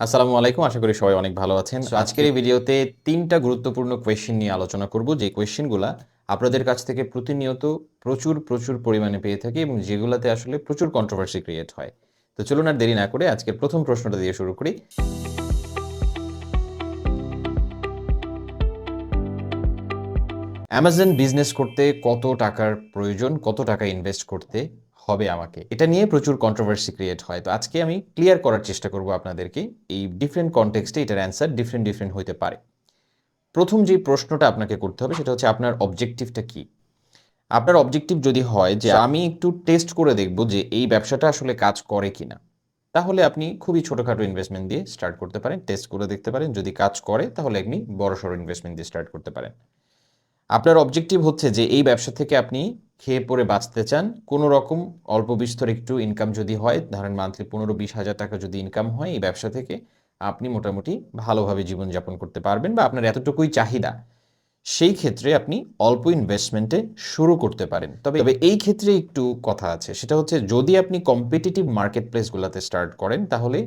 আসসালামু আলাইকুম আশা করি সবাই অনেক ভালো আছেন। আজকের এই ভিডিওতে তিনটা গুরুত্বপূর্ণ কোয়েশ্চেন নিয়ে আলোচনা করব। যে কোয়েশ্চেনগুলা আপনাদের কাছ থেকে প্রতিনিয়ত প্রচুর প্রচুর পরিমাণে পেয়ে থাকি এবং যেগুলোতে আসলে প্রচুর কন্ট্রোভার্সি ক্রিয়েট হয়। তো চলুন আর দেরি না করে আজকের প্রথম প্রশ্নটা দিয়ে শুরু করি। অ্যামাজন বিজনেস করতে কত টাকার প্রয়োজন কত টাকা ইনভেস্ট করতে হবে আমাকে। এটা নিয়ে প্রচুর কন্ট্রোভার্সি ক্রিয়েট হয়। তো আজকে আমি ক্লিয়ার করার চেষ্টা করব আপনাদেরকে এই ডিফারেন্ট কনটেক্সটে এটার অ্যান্সার ডিফারেন্ট ডিফারেন্ট হতে পারে। প্রথম যে প্রশ্নটা আপনাকে করতে হবে সেটা হচ্ছে আপনার অবজেক্টিভটা কি? আপনার অবজেক্টিভ যদি হয় যে আমি একটু টেস্ট করে দেখব যে এই ব্যবসাটা আসলে কাজ করে কিনা। তাহলে আপনি খুবই ছোটোখাটো ইনভেস্টমেন্ট দিয়ে স্টার্ট করতে পারেন টেস্ট করে দেখতে পারেন। যদি কাজ করে তাহলে আপনি বড়সড় ইনভেস্টমেন্ট দিয়ে স্টার্ট করতে পারেন। আপনার অবজেক্টিভ হচ্ছে যে এই ব্যবসা থেকে আপনি খেয়ে পরে বাঁচতে চান, কোনো রকম অল্প বিস্তর একটু ইনকাম যদি হয়, ধরেন মান্থলি পনেরো বিশ হাজার টাকা যদি ইনকাম হয় এই ব্যবসা থেকে, আপনি মোটামুটি ভালোভাবে জীবনযাপন করতে পারবেন বা আপনার এতটুকুই চাহিদা, সেই ক্ষেত্রে আপনি অল্প ইনভেস্টমেন্টে শুরু করতে পারেন। তবে তবে এই ক্ষেত্রে একটু কথা আছে, সেটা হচ্ছে যদি আপনি কম্পিটিটিভ মার্কেট প্লেসগুলোতে স্টার্ট করেন, তাহলে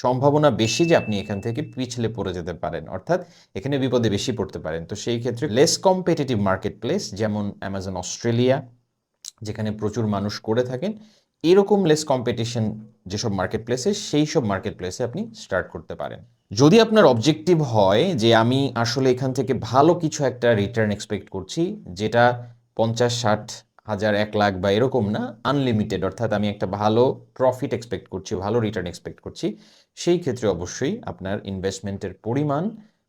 সম্ভাবনা বেশি যে আপনি এখান থেকে পিছলে পড়ে যেতে পারেন। অর্থাৎ এখানে বিপদে বেশি পড়তে পারেন। তো সেই ক্ষেত্রে লেস কম্পিটিটিভ মার্কেট প্লেস যেমন অ্যামাজন অস্ট্রেলিয়া যেখানে প্রচুর মানুষ করে থাকেন, এরকম লেস কম্পিটিশন যেসব মার্কেট প্লেসে সেই সব মার্কেট প্লেসে আপনি স্টার্ট করতে পারেন। যদি আপনার অবজেক্টিভ হয় যে আমি আসলে এখান থেকে ভালো কিছু একটা রিটার্ন এক্সপেক্ট করছি, যেটা পঞ্চাশ, ষাট হাজার, এক লাখ বা এরকম না আনলিমিটেড অর্থাৎ আমি একটা ভালো প্রফিট এক্সপেক্ট করছি, ভালো রিটার্ন এক্সপেক্ট করছি, সেই ক্ষেত্রে অবশ্যই আপনার ইনভেস্টমেন্টের পরিমাণ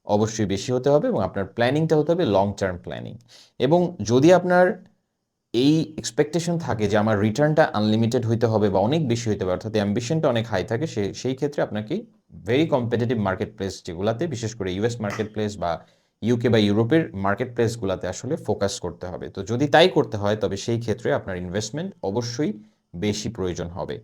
অবশ্যই বেশি হতে হবে এবং আপনার প্ল্যানিংটা হতে হবে লং টার্ম প্ল্যানিং এবং যদি আপনার এই এক্সপেকটেশন থাকে যে আমার রিটার্নটা আনলিমিটেড হইতে হবে বা অনেক বেশি হইতে হবে, অর্থাৎ অ্যাম্বিশনটা অনেক হাই থাকে সেই ক্ষেত্রে আপনাকে ভেরি কম্পিটিটিভ মার্কেট প্লেস যেগুলাতে, বিশেষ করে ইউএস মার্কেট প্লেস বা ইউকে বা ইউরোপের মার্কেট প্লেসগুলোতে আসলে ফোকাস করতে হবে। তো যদি তাই করতে হয় তবে সেই ক্ষেত্রে আপনার ইনভেস্টমেন্ট অবশ্যই বেশি প্রয়োজন হবে।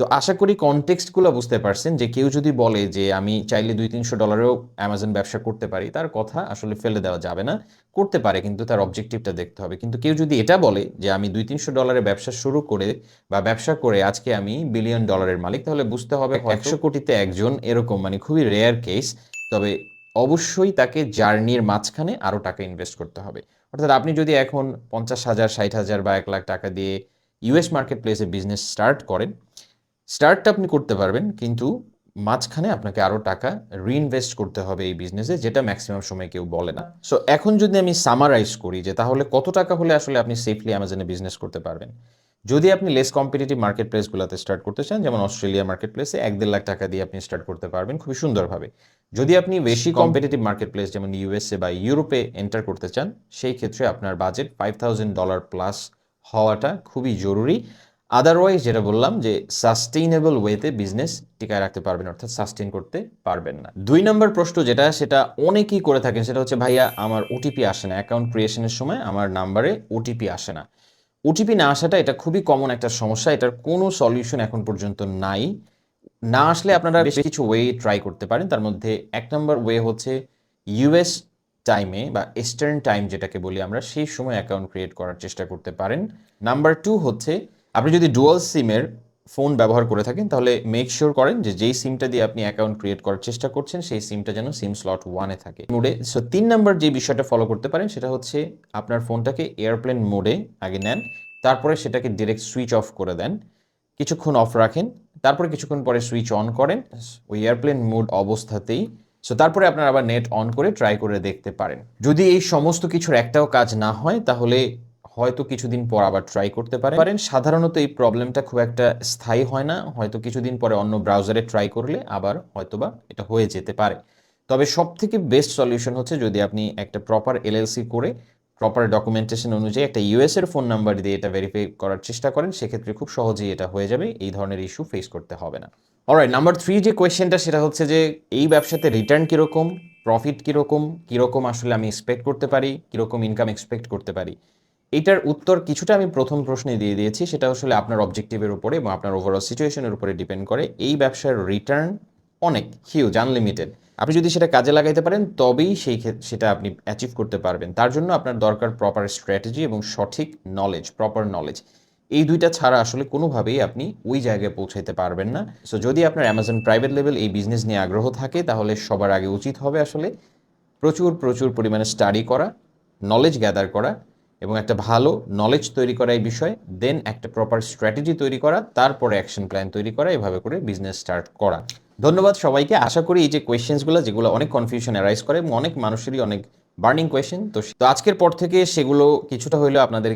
তো আশা করি কনটেক্সটগুলো বুঝতে পারছেন যে কেউ যদি বলে যে আমি চাইলে দুই তিনশো ডলারেও অ্যামাজন ব্যবসা করতে পারি তার কথা আসলে ফেলে দেওয়া যাবে না। করতে পারে কিন্তু তার অবজেক্টিভটা দেখতে হবে। কিন্তু কেউ যদি এটা বলে যে আমি দুই তিনশো ডলারের ব্যবসা শুরু করে বা ব্যবসা করে আজকে আমি বিলিয়ন ডলারের মালিক তাহলে বুঝতে হবে একশো কোটিতে একজন এরকম মানে খুবই রেয়ার কেস তবে অবশ্যই তাকে জার্নির মাঝখানে আরও টাকা ইনভেস্ট করতে হবে। অর্থাৎ আপনি যদি এখন পঞ্চাশ হাজার ষাট হাজার বা এক লাখ টাকা দিয়ে ইউএস মার্কেট প্লেসে বিজনেস স্টার্ট করেন স্টার্টটা আপনি করতে পারবেন কিন্তু মাঝখানে আপনাকে আরও টাকা রিইনভেস্ট করতে হবে এই বিজনেসে যেটা ম্যাক্সিমাম সময় কেউ বলে না। সো এখন যদি আমি সামারাইজ করি যে তাহলে কত টাকা হলে আসলে আপনি সেফলি অ্যামাজনে বিজনেস করতে পারবেন? যদি আপনি লেস কম্পিটিটিভ মার্কেট প্লেসগুলোতে স্টার্ট করতে চান যেমন অস্ট্রেলিয়া মার্কেট প্লেসে এক দেড় লাখ টাকা দিয়ে আপনি স্টার্ট করতে পারবেন খুবই সুন্দরভাবে। যদি আপনি বেশি কম্পিটিটিভ মার্কেট প্লেস যেমন ইউএসএ বা ইউরোপে এন্টার করতে চান সেই ক্ষেত্রে আপনার budget five thousand dollar plus হওয়াটা খুবই জরুরি। আদারওয়াইজ যেটা বললাম যে সাস্টেইনেবল ওয়েতে বিজনেস টিকায় রাখতে পারবেন অর্থাৎ সাস্টেইন করতে পারবেন না। দুই নম্বর প্রশ্ন যেটা সেটা অনেকেই করে থাকেন সেটা হচ্ছে ভাইয়া আমার ওটিপি আসে না। অ্যাকাউন্ট ক্রিয়েশনের সময় আমার নাম্বারে ওটিপি আসে না। ওটিপি না আসাটা এটা খুবই কমন একটা সমস্যা। এটার কোনো সলিউশন এখন পর্যন্ত নাই। না আসলে আপনারা বেশ কিছু ওয়ে ট্রাই করতে পারেন। তার মধ্যে এক নম্বর ওয়ে হচ্ছে ইউএস টাইমে বা ইস্টার্ন টাইম যেটাকে বলি আমরা, সেই সময় অ্যাকাউন্ট ক্রিয়েট করার চেষ্টা করতে পারেন। নাম্বার টু হচ্ছে, আপনি যদি ডুয়াল সিমের ফোন ব্যবহার করে থাকেন, তাহলে মেক শিওর করেন যে যেই সিমটা দিয়ে আপনি অ্যাকাউন্ট ক্রিয়েট করার চেষ্টা করছেন, সেই সিমটা যেন সিম স্লট ওয়ানে থাকে। মোডে সো তিন নাম্বার যে বিষয়টা ফলো করতে পারেন, সেটা হচ্ছে আপনার ফোনটাকে এয়ারপ্লেন মোডে আগে নেন, তারপরে সেটাকে ডিরেক্ট সুইচ অফ করে দেন, কিছুক্ষণ অফ রাখেন, তারপরে কিছুক্ষণ পরে সুইচ অন করেন, ওই এয়ারপ্লেন মোড অবস্থাতেই সো তারপরে আপনার আবার নেট অন করে ট্রাই করে দেখতে পারেন। যদি এই সমস্ত কিছুর একটাও কাজ না হয়, তাহলে হয়তো কিছুদিন পর আবার ট্রাই করতে পারেন। সাধারণত এই প্রবলেমটা খুব একটা স্থায়ী হয় না। হয়তো কিছুদিন পরে অন্য ব্রাউজারে ট্রাই করলে আবার হয়তোবা এটা হয়ে যেতে পারে। তবে সব থেকে বেস্ট সলিউশন হচ্ছে যদি আপনি একটা প্রপার এলএলসি করে প্রপার ডকুমেন্টেশন অনুযায়ী একটা ইউএস এর ফোন নাম্বার দিয়ে এটা ভেরিফাই করার চেষ্টা করেন, সেক্ষেত্রে খুব সহজেই এটা হয়ে যাবে। এই ধরনের ইস্যু ফেস করতে হবে না। অলরাইট নাম্বার থ্রি যে কোয়েশ্চেনটা সেটা হচ্ছে যে, এই ব্যবসাতে রিটার্ন কীরকম প্রফিট কীরকম কীরকম আসলে আমি এক্সপেক্ট করতে পারি, কীরকম ইনকাম এক্সপেক্ট করতে পারি? এটার উত্তর কিছুটা আমি প্রথম প্রশ্নে দিয়ে দিয়েছি, সেটা আসলে আপনার অবজেক্টিভের উপরে এবং আপনার ওভারঅল সিচুয়েশনের উপরে ডিপেন্ড করে। এই ব্যবসার রিটার্ন অনেক হিউজ আনলিমিটেড আপনি যদি সেটা কাজে লাগাইতে পারেন, তবেই সেই সেটা আপনি অ্যাচিভ করতে পারবেন। তার জন্য আপনার দরকার প্রপার স্ট্র্যাটেজি এবং সঠিক নলেজ প্রপার নলেজ এই দুইটা ছাড়া আসলে কোনোভাবেই আপনি ওই জায়গায় পৌঁছাইতে পারবেন না। সো যদি আপনার অ্যামাজন প্রাইভেট লেভেল এই বিজনেস নিয়ে আগ্রহ থাকে, তাহলে সবার আগে উচিত হবে আসলে প্রচুর প্রচুর পরিমাণে স্টাডি করা নলেজ গ্যাদার করা এবং একটা ভালো নলেজ তৈরি করা এই বিষয়ে দেন একটা প্রপার স্ট্র্যাটেজি তৈরি করা, তারপরে অ্যাকশন প্ল্যান তৈরি করা, এভাবে করে বিজনেস স্টার্ট করা। ধন্যবাদ সবাইকে। আশা করি এই যে কোয়েশ্চেন্সগুলো যেগুলো অনেক কনফিউশন অ্যারাইজ করে এবং অনেক মানুষেরই অনেক বার্নিং কোয়েশ্চেন তো তো আজকের পর থেকে সেগুলো কিছুটা হলেও আপনাদের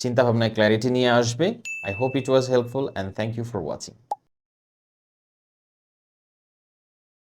চিন্তাভাবনায় ক্ল্যারিটি নিয়ে আসবে। I hope it was helpful and thank you for watching